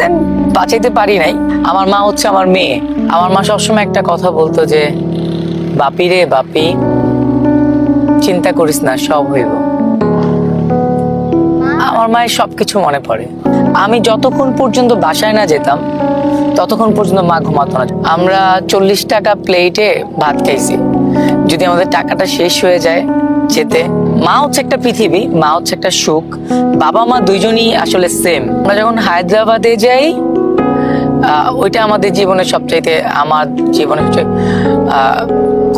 দেন বাঁচাইতে পারি নাই। আমার মা হচ্ছে আমার মেয়ে। আমার মা সবসময় একটা কথা বলতো যে, বাপি রে, বাপি, চিন্তা করিস না, সব হইব। আমার মায়ের সবকিছু মনে পড়ে। আমি যতক্ষণ পর্যন্ত বাসায় না যেতাম, ততক্ষণ পর্যন্ত মা ঘুমাতো না। আমরা চল্লিশ টাকা প্লেটে ভাত খাইছি। যদি আমাদের টাকাটা শেষ হয়ে যায়, যেতে মা হচ্ছে একটা পৃথিবী মা হচ্ছে একটা সুখ বাবা মা দুইজনই আসলে সেম আমরা যখন হায়দ্রাবাদে যাই ওইটা আমাদের জীবনের সবচাইতে আমার জীবনের সবচেয়ে,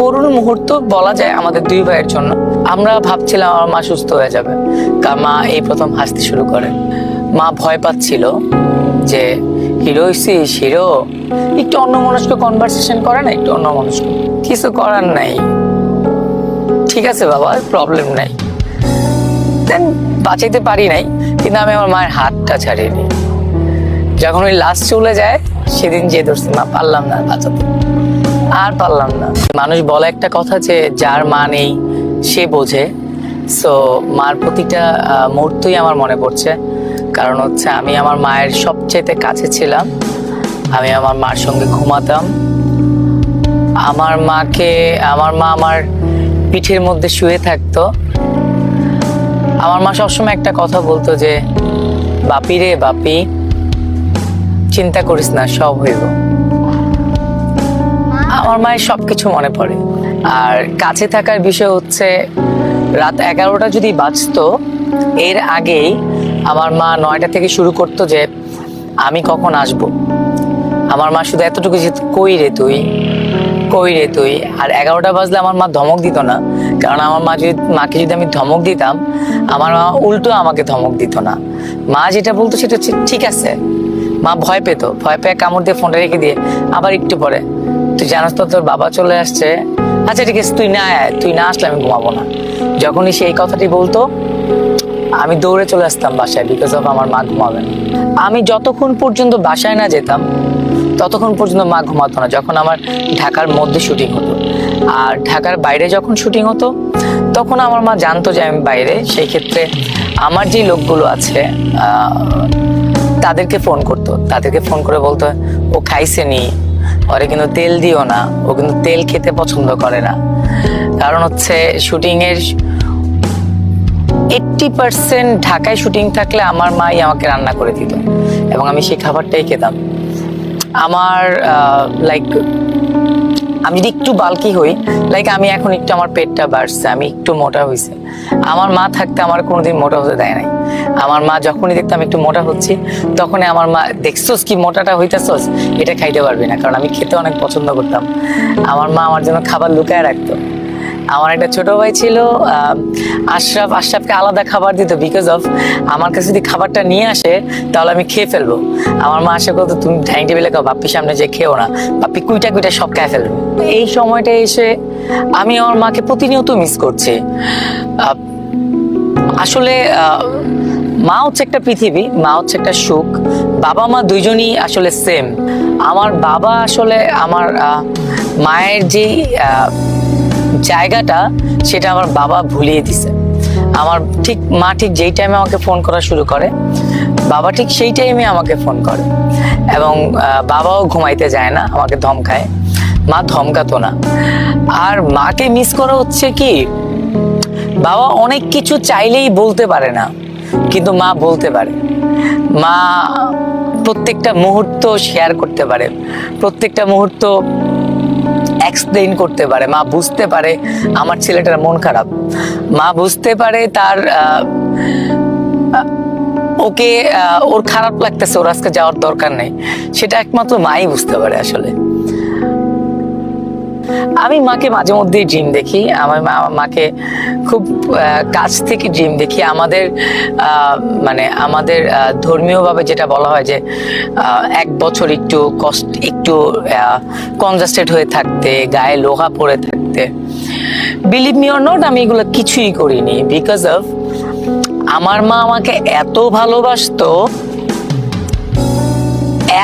করুণ মুহূর্ত বলা যায় আমাদের দুই ভাইয়ের জন্য। আমরা ভাবছিলাম আমার মা সুস্থ হয়ে যাবে। কারণ মা এই প্রথম হাসতে শুরু করে। মা ভয় পাচ্ছিল যে হিরো হইছিস হিরো? একটু অন্য মনস্ক কনভারসেশন করে না একটু অন্য মনস্ক কিছু করার নাই। ঠিক আছে বাবা প্রবলেম নাই। দেন বাঁচাইতে পারি নাই, কিন্তু আমি আমার মায়ের হাতটা ছাড়িনি। যখন ওই লাস্ট চলে যায়, সেদিন যে ধরছি মা, পারলাম না বাঁচাতে। আর পারলাম না। মানুষ বলে একটা কথা যে, যার মা নেই, সে বোঝে। সো মার প্রতিটা মুহূর্তই আমার মনে পড়ছে। কারণ হচ্ছে আমি আমার মায়ের সবচেয়ে কাছে ছিলাম। আমি আমার মার সঙ্গে ঘুমাতাম। আমার মাকে, আমার মা আমার পিঠের মধ্যে শুয়ে থাকতো। আমার মা সবসময় একটা কথা বলতো যে, বাপি রে বাপি, চিন্তা করিস না, সব হইব। আমার মায়ের সবকিছু মনে পড়ে। আর কাছে থাকার বিষয় হচ্ছে, রাত এগারোটা যদি বাজতো, এর আগেই আমার মা নয়টা থেকে শুরু করতো যে, আমি কখন আসব? আমার মা শুধু এতটুকু যে, কই রে তুই? কই রে তুই। আর এগারোটা বাজলে আমার মা ধমক দিত না। কারণ আমার মা যদি মাকে যদি আমি ধমক দিতাম, আমার মা উল্টো আমাকে ধমক দিত না। মা যেটা বলতো সেটা হচ্ছে, ঠিক আছে। মা ভয় পেতো। ভয় পেয়ে কামড় দিয়ে ফোনটা রেখে দিয়ে আবার একটু পরে, তুই জানাস তো, তোর বাবা চলে আসছে। আচ্ছা ঠিক আছে, তুই না আয়, তুই না আসলে আমি ঘুমাবো না। যখনই সেই কথাটি বলতো, আমি দৌড়ে চলে আসতাম বাসায় বিকজ অফ আমার মা ঘুমাবে আমি যতক্ষণ পর্যন্ত বাসায় না যেতাম ততক্ষণ পর্যন্ত মা ঘুমাতো না, যখন আমার ঢাকার মধ্যে শুটিং হতো। আর ঢাকার বাইরে যখন শুটিং হতো, তখন আমার মা জানতো যে আমি বাইরে। সেই ক্ষেত্রে আমার যে লোকগুলো আছে তাদেরকে ফোন করতো। তাদেরকে ফোন করে বলতো, ও খাইছে নি। ওরে কিন্তু তেল দিও না। ও কিন্তু তেল খেতে পছন্দ করে না। কারণ হচ্ছে শুটিং এর এইটটি পার্সেন্ট ঢাকায় শুটিং থাকলে আমার মাই আমাকে রান্না করে দিত। এবং আমি সেই খাবারটাই খেতাম। আমার লাইক আমি যদি একটু বালকি হই লাইক আমি এখন একটু আমার পেটটা বাড়ছে, আমি একটু মোটা হয়েছে আমার মা থাকতে আমার কোনোদিন মোটা হতে দেয় নাই। আমার মা যখনই দেখতাম একটু মোটা হচ্ছি, তখনই আমার মা, দেখছোস কি মোটাটা হইতেছোস? এটা খাইতে পারবি না, কারণ আমি খেতে অনেক পছন্দ করতাম। আমার মা আমার জন্য খাবার লুকায় রাখতো। আমার একটা ছোট ভাই ছিল আশরাফ, আশরাফকে আলাদা খাবার দিত বিকজ অফ আমার কাছে যদি খাবারটা নিয়ে আসে, তাহলে আমি খেয়ে ফেলব। আমার মা আশা করতো, তুমি ডাইনিং টেবিলে খাও, বাপ্পির সামনে যে খেও না। বাপ্পি কুইটা কুইটা সব খেয়ে ফেলবে। এই সময়টা এসে আমি আমার মাকে প্রতিনিয়ত মিস করছি। আসলে মা হচ্ছে একটা পৃথিবী, মা হচ্ছে একটা সুখ। বাবা, মা দুইজনই আসলে সেম আমার বাবা আসলে আমার মায়ের যে জায়গাটা সেটা আমার বাবা ভুলিয়ে দিছে। আমার ঠিক, মা ঠিক যেই টাইমে আমাকে ফোন করা শুরু করে, বাবা ঠিক সেই টাইমে আমাকে ফোন করে। এবং বাবাও ঘুমাইতে যায় না, আমাকে ধমকায়। মা ধমকাতো না। আর মাকে মিস করা হচ্ছে কি, বাবা অনেক কিছু চাইলেই বলতে পারে না, কিন্তু মা বলতে পারে। মা প্রত্যেকটা মুহূর্ত শেয়ার করতে পারে। প্রত্যেকটা মুহূর্ত এক্সপ্লেইন করতে পারে, মা বুঝতে পারে আমার ছেলেটার মন খারাপ। মা বুঝতে পারে তার ওকে ওর খারাপ লাগতেছে, ওর আজকে যাওয়ার দরকার নেই। সেটা একমাত্র মাই বুঝতে পারে আসলে। আমি মাকে মাঝে মধ্যেই ড্রিম দেখি। আমার মা, মাকে খুব কাছ থেকে ড্রিম দেখি। আমাদের মানে আমাদের ধর্মীয়ভাবে যেটা বলা হয় যে এক বছর একটু কষ্ট, একটু কনজাস্টেড হয়ে থাকতে, গায়ে লোহা পরে থাকতে। বিলিভ মি অর নট আমি এগুলো কিছুই করিনি বিকজ অফ আমার মা আমাকে এত ভালোবাসতো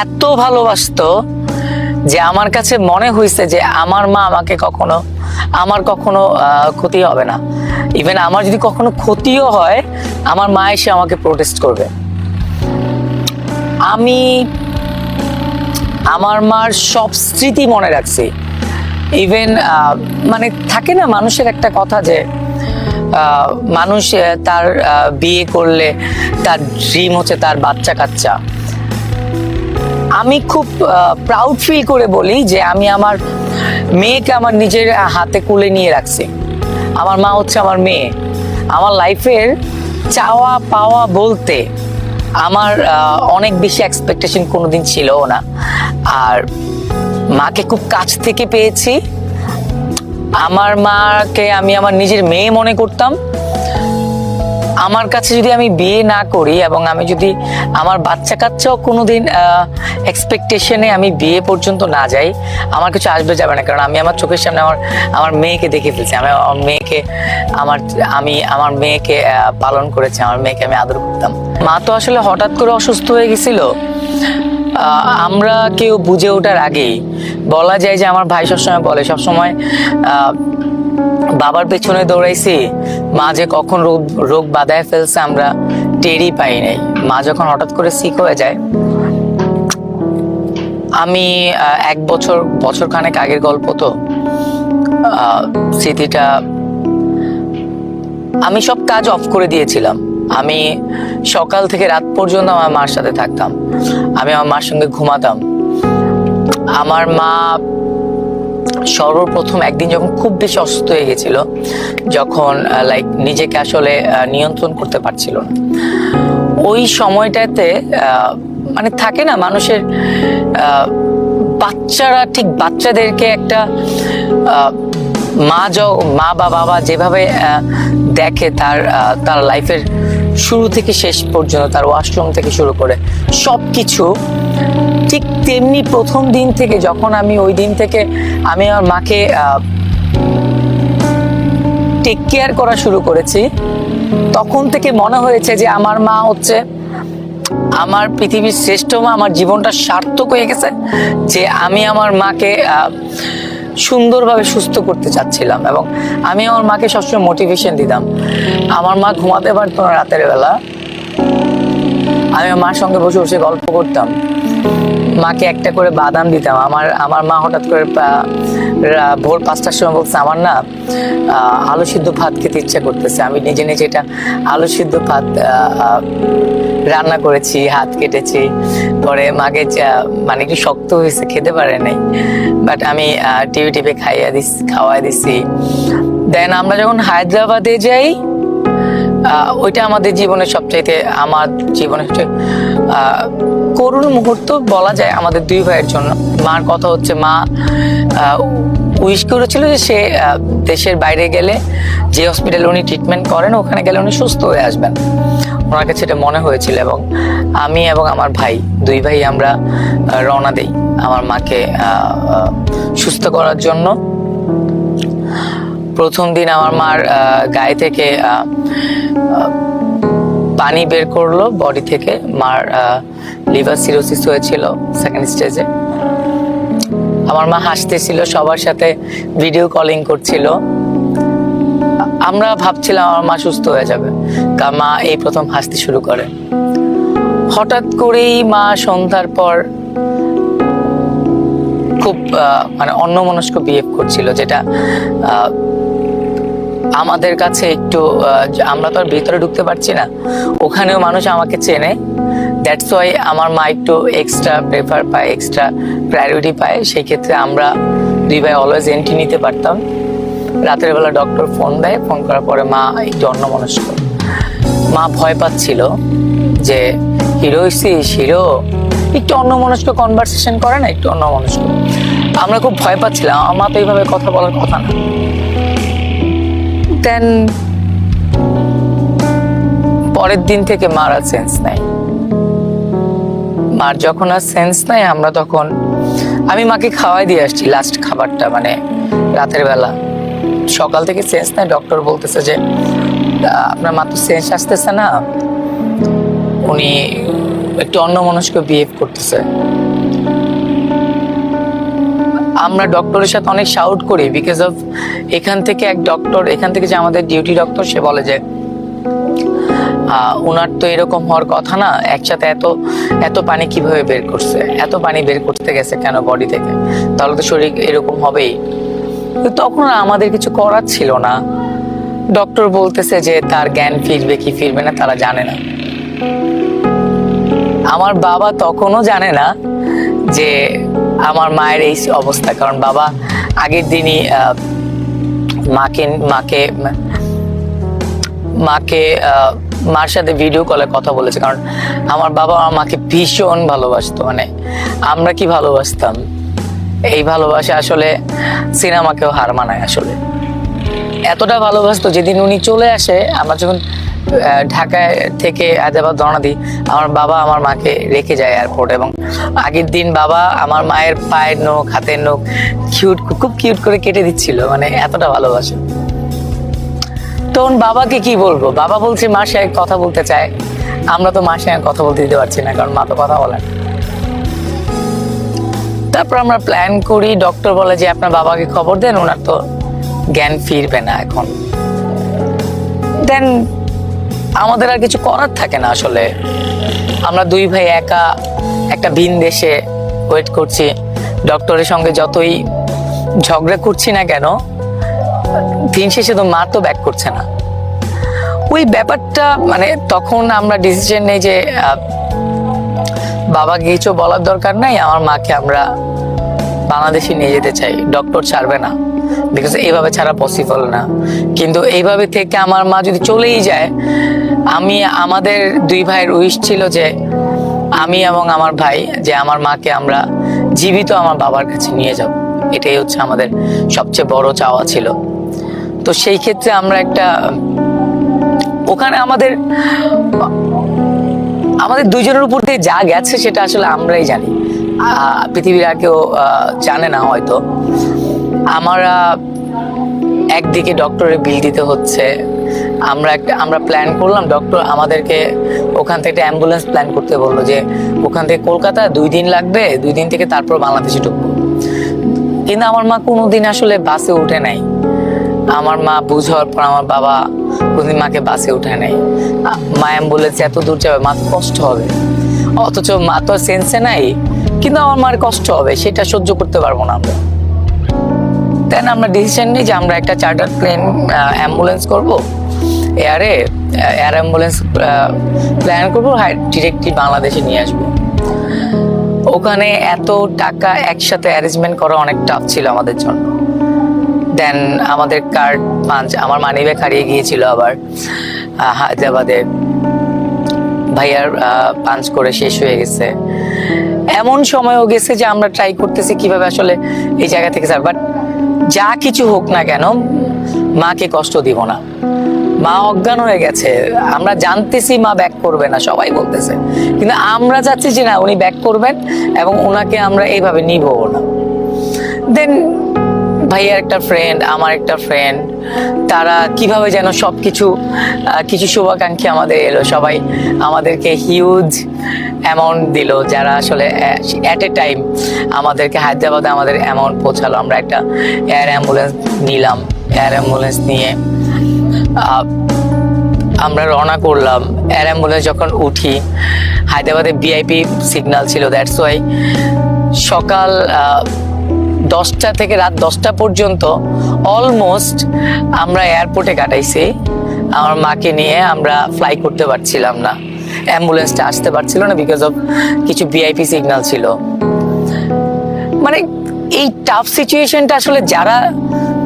এত ভালোবাসতো যে আমার কাছে মনে হয়েছে যে আমার মা আমাকে কখনো, আমার কখনো ক্ষতি হবে না। ইভেন আমার যদি কখনো ক্ষতিও হয়, আমার মা এসে আমাকে প্রোটেস্ট করবে। আমি আমার মার সব স্মৃতি মনে রাখছি। ইভেন মানে থাকে না মানুষের একটা কথা যে মানুষ তার বিয়ে করলে তার ড্রিম হচ্ছে তার বাচ্চা কাচ্চা আমি খুব প্রাউড ফিল করে বলি যে আমি আমার মেয়েকে আমার নিজের হাতে কুলে নিয়ে রাখছি। আমার মা হচ্ছে আমার মেয়ে। আমার লাইফের চাওয়া পাওয়া বলতে আমার অনেক বেশি এক্সপেকটেশন কোনোদিন ছিলও না। আর মাকে খুব কাছ থেকে পেয়েছি। আমার মাকে আমি আমার নিজের মেয়ে মনে করতাম। আমার কাছে যদি আমি বিয়ে না করি এবং আমি যদি আমার বাচ্চা কাচ্চাও কোনোদিন এক্সপেকটেশনে আমি বিয়ে পর্যন্ত না যাই, আমার কিছু আসবে যাবে না। কারণ আমি আমার চোখের সামনে আমার আমার মেয়েকে দেখে ফেলছি। আমি আমার মেয়েকে, আমার, আমি, আমার মেয়েকে পালন করেছি। আমার মেয়েকে আমি আদর করতাম। মা তো আসলে হঠাৎ করে অসুস্থ হয়ে গেছিল। আমরা কেউ বুঝে ওঠার আগেই। বলা যায় যে আমার ভাই সবসময় বলে, সবসময় বাবার পেছনে দৌড়াইছি, মা যে কখন রোগ রোগ বাধায় ফেলছে আমরা টেরই পাই নাই। মা যখন হঠাৎ করে সিক হয়ে যায়, আমি এক বছর বছর খানেক আগের গল্প তো স্মৃতিটা আমি সব কাজ অফ করে দিয়েছিলাম। আমি সকাল থেকে রাত পর্যন্ত আমার মার সাথে থাকতাম। আমি আমার মার সঙ্গে ঘুমাতাম। আমার মা সর্বপ্রথম একদিন যখন খুব বেশি অসুস্থ হয়ে গেছিল, যখন লাইক নিজেকে আসলে নিয়ন্ত্রণ করতে পারছিল না। ওই সময়টাতে মানে থাকে না মানুষের বাচ্চারা ঠিক বাচ্চাদেরকে একটা মা য- মা বা বাবা যেভাবে দেখে তার তার লাইফের শুরু থেকে শেষ পর্যন্ত, তার ওয়াশরুম থেকে শুরু করে সব কিছু ঠিক তেমনি প্রথম দিন থেকে, যখন আমি ওই দিন থেকে আমি আমার মাকে টেক কেয়ার করা শুরু করেছি, তখন থেকে মনে হয়েছে যে আমার মা হচ্ছে আমার পৃথিবীর শ্রেষ্ঠ মা, আমার জীবনটা সার্থক হয়ে গেছে, যে আমি আমার মাকে সুন্দরভাবে সুস্থ করতে চাচ্ছিলাম এবং আমি আমার মাকে সবসময় মোটিভেশন দিতাম। আমার মা ঘুমাতে পারতো না রাতের বেলা। আমি আমার মার সঙ্গে বসে বসে গল্প করতাম। মাকে একটা করে বাদাম দিতাম। আমার আমার মা হঠাৎ করে ভোর পাঁচটার সময় বলছে, আমার না আলু সিদ্ধ ভাত খেতে ইচ্ছা করতেছে। আমি নিজে নিজে এটা আলু সিদ্ধ ভাত রান্না করেছি, হাত কেটেছি। পরে মাকে মানে একটু শক্ত হয়েছে, খেতে পারে নাই। বাট আমি টিভি টিভি খাইয়া দিস, খাওয়াই দিছি। দেন আমরা যখন হায়দ্রাবাদে যাই ওইটা আমাদের জীবনের সবচাইতে, আমার জীবনের করুণ মুহূর্ত বলা যায় আমাদের দুই ভাইয়ের জন্য। মার কথা হচ্ছে, মা উইশ করেছিল যে সে দেশের বাইরে গেলে যে হসপিটালে উনি ট্রিটমেন্ট করেন, ওখানে গেলে উনি সুস্থ হয়ে আসবেন। ওনার কাছে এটা মনে হয়েছিল এবং আমি এবং আমার ভাই, দুই ভাই আমরা রওনা দেই আমার মাকে সুস্থ করার জন্য। প্রথম দিন আমার মার গায়ে থেকে পানি বের করল বডি থেকে, মার লিভার সিরোসিস হয়েছিল সেকেন্ড স্টেজে আমার মা হাসতেছিল, সবার সাথে ভিডিও কলিং করছিল। আমরা ভাবছিলাম আমার মা সুস্থ হয়ে যাবে। কারণ মা এই প্রথম হাসতে শুরু করে। হঠাৎ করেই মা সন্ধ্যার পর খুব মানে অন্যমনস্ক বিহেভ করছিল, যেটা আমাদের কাছে একটু আমরা তো আর ভিতরে ঢুকতে পারছি না। ওখানেও মানুষ আমাকে চেনে। দ্যাটস ওয়াই আমার মা একটু এক্সট্রা প্রেফার পায় এক্সট্রা প্রায়োরিটি পায়। সেই ক্ষেত্রে আমরা দুই ভাই অলওয়েজ এন্ট্রি নিতে পারতাম। রাতের বেলা ডক্টর ফোন দেয় ফোন করার পরে মা একটু অন্যমনস্ক। মা ভয় পাচ্ছিল যে, হিরো হইছিস হিরো? একটু অন্যমনস্ক কনভারসেশন করে না, একটু অন্যমনস্ক। আমরা খুব ভয় পাচ্ছিলাম। আমার তো এইভাবে কথা বলার কথা না। দেন পরের দিন থেকে মার আর সেন্স নাই। মার যখন আর সেন্স নাই, আমরা তখন, আমি মাকে খাওয়াই দিয়ে আসছি লাস্ট খাবারটা মানে রাতের বেলা। সকাল থেকে সেন্স নাই ডক্টর বলতেছে যে আপনার মা তো সেন্স আসতেছে না। উনি একটু অন্যমনস্ক বিহেভ করতেছে। আমরা ডক্টরের সাথে অনেক শাউট করি বিকজ অফ এখান থেকে এক ডক্টর এখান থেকে যে আমাদের ডিউটি ডক্টর সে বলে যে ওনার তো এরকম হওয়ার কথা না, একসাথে এত এত পানি কীভাবে বের করছে? এত পানি বের করতে গেছে কেন বডি থেকে? তাহলে তো শরীর এরকম হবেই। তখন আমাদের কিছু করার ছিল না। ডক্টর বলতেছে যে, তার জ্ঞান ফিরবে কি ফিরবে না তারা জানে না। আমার বাবা তখনও জানে না যে আমার মায়ের এই অবস্থা, কারণ বাবা আগের দিনই মাকে মাকে মাকে মার সাথে ভিডিও কলে কথা বলেছে, কারণ আমার বাবা আমার মাকে ভীষণ ভালোবাসতো মানে আমরা কি ভালোবাসতাম? এই ভালোবাসা আসলে সিনেমাকেও হার মানায় আসলে। এতটা ভালোবাসতো, যেদিন উনি চলে আসে, আমরা যখন ঢাকায় থেকে হায়দ্রাবাদ রওনা দিই, আমার বাবা আমার মাকে রেখে যায় এয়ারপোর্ট এবং আগের দিন বাবা আমার মায়ের পায়ের নখ, হাতের নখ কিউট খুব কিউট করে কেটে দিচ্ছিল মানে এতটা ভালোবাসে। তখন বাবাকে কি বলব? বাবা বলছে মার সাথে কথা বলতে চায়। আমরা তো মার সঙ্গে কথা বলতে দিতে পারছি না, কারণ মা তো কথা বলেন তারপর আমরা প্ল্যান করি ডক্টর বলে যে, আপনার বাবাকে খবর দেন ওনার তো জ্ঞান ফিরবে না এখন। দেন আমাদের আর কিছু করার থাকে না আসলে। আমরা দুই ভাই একা একটা ভিন দেশে ওয়েট করছি। ডক্টরের সঙ্গে যতই ঝগড়া করছি না কেন, দিন শেষে তো মা তো ব্যাক করছে না। ওই ব্যাপারটা মানে তখন আমরা ডিসিশন নেই যে বাবাকে কিছু বলার দরকার নাই, আমার মাকে আমরা বাংলাদেশে নিয়ে যেতে চাই। ডক্টর ছাড়বে না। বিকজ এইভাবে ছাড়া পসিবল না। কিন্তু এইভাবে থেকে আমার মা যদি চলেই যায়, আমি, আমাদের দুই ভাইয়ের উইশ ছিল যে, আমি এবং আমার ভাই, যে আমার মাকে আমরা জীবিত আমার বাবার কাছে নিয়ে যাব। এটাই হচ্ছে আমাদের সবচেয়ে বড় চাওয়া ছিল। তো সেই ক্ষেত্রে আমরা একটা, ওখানে আমাদের আমাদের দুইজনের উপর দিয়ে যা গেছে সেটা আসলে আমরাই জানি। পৃথিবীর আর কেউ জানে না হয়তো। আমরা একদিকে ডক্টরের বিল দিতে হচ্ছে। আমরা একটা, আমরা প্ল্যান করলাম ডক্টর আমাদেরকে ওখান থেকে অ্যাম্বুলেন্স প্ল্যান করতে বলল যে, ওখান থেকে কলকাতা দুই দিন লাগবে, দুই দিন থেকে তারপর বাংলাদেশে ঢুকবো। কিন্তু আমার মা কোনোদিন আসলে বাসে উঠে নাই। আমার মা বুঝ হওয়ার পর আমার বাবা কোনদিন মাকে বাসে উঠে নাই। মা অ্যাম্বুলেন্স এত দূর যাবে মা কষ্ট হবে। অথচ মা তো সেন্সে নাই, কিন্তু আমার মার কষ্ট হবে, সেটা সহ্য করতে পারব না আমরা। দেন আমরা ডিসিশন নিই যে আমরা একটা চার্টার প্লেন অ্যাম্বুলেন্স করব। এয়ারে এয়ার অ্যাম্বুলেন্স প্ল্যান করব ডিরেক্টলি বাংলাদেশে নিয়ে আসব। ওখানে এত টাকা একসাথে অ্যারেঞ্জমেন্ট করা অনেক টাফ ছিল আমাদের জন্য। দেন আমাদের কার্ড পাঞ্চ আমার মানি ব্যাগ হারিয়ে গিয়েছিল আবার হায়দ্রাবাদে। ভাইয়ার পাঞ্চ করে শেষ হয়ে গেছে। এমন সময়ও গেছে যে আমরা ট্রাই করতেছি কীভাবে আসলে এই জায়গা থেকে স্যার বাট যা কিছু হোক না কেন, মাকে কষ্ট দিব না। মা অজ্ঞান হয়ে গেছে। আমরা জানতেছি মা ব্যাক করবে না, সবাই বলতেছে। কিন্তু আমরা চাচ্ছি যে না, উনি ব্যাক করবেন এবং ওনাকে আমরা এইভাবে নিব না। দেন ভাইয়ার একটা ফ্রেন্ড আমার একটা ফ্রেন্ড তারা কীভাবে যেন সব কিছু কিছু শুভাকাঙ্ক্ষী আমাদের এলো, সবাই আমাদেরকে হিউজ অ্যামাউন্ট দিল, যারা আসলে অ্যাট এ টাইম আমাদেরকে হায়দ্রাবাদে আমাদের অ্যামাউন্ট পৌঁছালো। আমরা একটা এয়ার অ্যাম্বুলেন্স নিলাম এয়ার অ্যাম্বুলেন্স নিয়ে আমরা রওনা করলাম। এয়ার অ্যাম্বুলেন্স যখন উঠি, হায়দ্রাবাদে ভিআইপি সিগন্যাল ছিল দ্যাটস ওয়াই সকাল দশটা থেকে রাত দশটা পর্যন্ত অলমোস্ট আমরা এয়ারপোর্টে কাটাইছি। আমার মাকে নিয়ে আমরা ফ্লাই করতে পারছিলাম না। অ্যাম্বুলেন্সটা আসতে পারছিল না বিকজ অফ কিছু ভিআইপি সিগন্যাল ছিল। মানে এই টাফ সিচুয়েশনটা আসলে যারা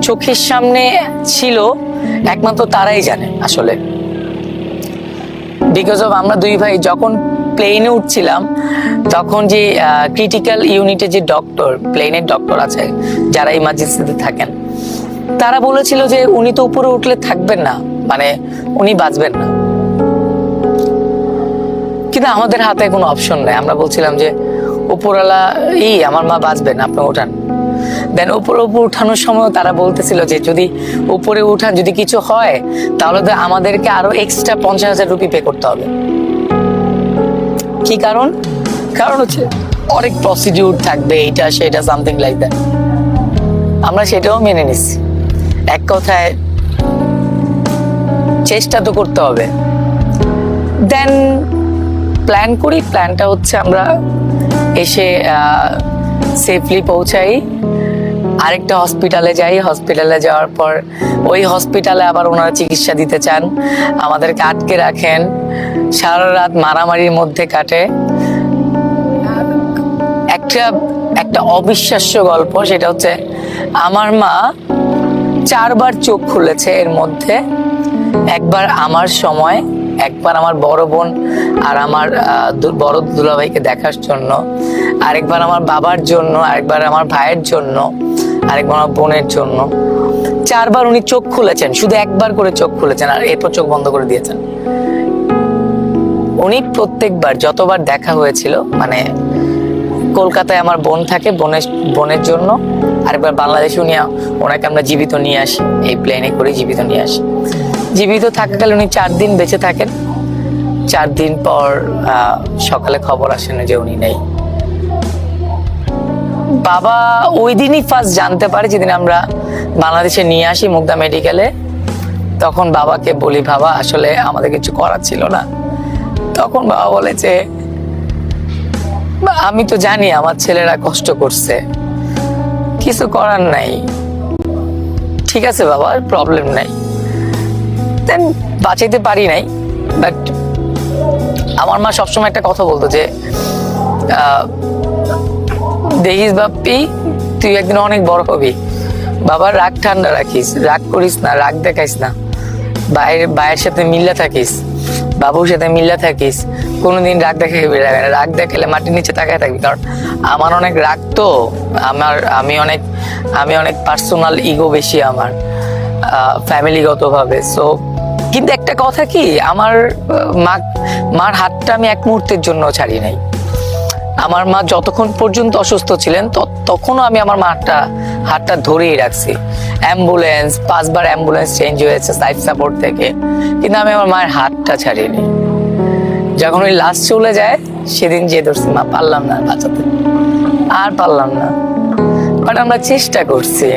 চোখের সামনে ছিল, একমাত্র তারাই জানে আসলে। বিকজ অফ আমরা দুই ভাই যখন প্লেনে উঠছিলাম, তখন যে ক্রিটিক্যাল ইউনিটে যে ডক্টর প্লেনের ডক্টর আছে, যারা ইমার্জেন্সিতে থাকেন, তারা বলেছিল যে, উনি তো উপরে উঠলে থাকবেন না মানে উনি বাঁচবেন না। কিন্তু আমাদের হাতে কোনো অপশন নেই, আমরা বলছিলাম যে, উপরওয়ালা, এই, আমার মা বাঁচবেন, আপনি ওঠান দেন উপরে, উপর উঠানোর সময় তারা বলতেছিল যে, যদি উপরে উঠান, যদি কিছু হয়, তাহলে তো আমাদেরকে আরও এক্সট্রা পঞ্চাশ হাজার রুপি পে করতে হবে। কি কারণ? কারণ হচ্ছে অনেক প্রসিডিউর থাকবে এটা সেটা সামথিং লাইক দ্যাট আমরা সেটাও মেনে নিছি এক কথায়, চেষ্টা তো করতে হবে। দেন প্ল্যান করি প্ল্যানটা হচ্ছে আমরা এসে সেফলি পৌঁছাই। আরেকটা হসপিটালে যাই। হসপিটালে যাওয়ার পর ওই হসপিটালে আবার ওনারা চিকিৎসা দিতে চান। আমাদেরকে আটকে রাখেন। সারা রাত মারামারির মধ্যে কাটে। একটা একটা অবিশ্বাস্য গল্প, সেটা হচ্ছে আমার মা চারবার চোখ খুলেছে এর মধ্যে। একবার আমার সময়, একবার আমার বড় বোন আর আমার বড় দুলাভাইকে দেখার জন্য। আরেকবার আমার বাবার জন্য, আরেকবার আমার ভাইয়ের জন্য। আরেকবার আমার বোনের জন্য। চারবার উনি চোখ খুলেছেন, শুধু একবার করে চোখ খুলেছেন আর এরপর চোখ বন্ধ করে দিয়েছেন। উনি প্রত্যেকবার যতবার দেখা হয়েছিল মানে কলকাতায় আমার বোন থাকে, বোনের বোনের জন্য, আরেকবার বাংলাদেশে উনি ওনাকে আমরা জীবিত নিয়ে আসি, এই প্লেনে করে জীবিত নিয়ে আসি। জীবিত থাকাকালে উনি চার দিন বেঁচে থাকেন। চার দিন পর সকালে খবর আসেন যে উনি নেই। বাবা ওই দিনই ফার্স্ট জানতে পারে যেদিন আমরা বাংলাদেশে নিয়ে আসি মুগদা মেডিকেলে তখন বাবাকে বলি, বাবা, আসলে আমাদের কিছু করার ছিল না। তখন বাবা বলে যে আমি তো জানি আমার ছেলেরা কষ্ট করছে। কিছু করার নাই। ঠিক আছে বাবা প্রবলেম নাই। দেন বাঁচাইতে পারি নাই বাট আমার মা সবসময় একটা কথা বলতো যে দেখিস বাপ্পি, তুই একদিন অনেক বড় হবি। বাবা রাগ ঠান্ডা রাখিস, রাগ করিস না, রাগ দেখাইস না। বাইরে, বাইরের সাথে মিল্লা থাকিস, বাবুর সাথে মিল্লা থাকিস, কোনোদিন রাগ দেখাবি না। রাগ দেখালে মাটির নিচে তাকায় থাকবি, কারণ আমার অনেক রাগ তো, আমার, আমি অনেক আমি অনেক পার্সোনাল ইগো বেশি আমার ফ্যামিলিগতভাবে সো কিন্তু একটা কথা কি, আমার মা, মার হাতটা আমি এক মুহূর্তের জন্য ছাড়ি নাই। আমার মা যতক্ষণ পর্যন্ত অসুস্থ ছিলেন তখনও আমি আমার মাটা, হাতটা ধরেই রাখছি। অ্যাম্বুলেন্স, পাঁচবার অ্যাম্বুলেন্স চেঞ্জ হয়েছে লাইফ সাপোর্ট থেকে, কিন্তু আমি আমার মায়ের হাতটা ছাড়িনি। যখন ওই লাস্ট চলে যায়, সেদিন যে ধরছি, মা, পারলাম না বাঁচাতে। আর পারলাম না। বাট আমরা চেষ্টা করছি।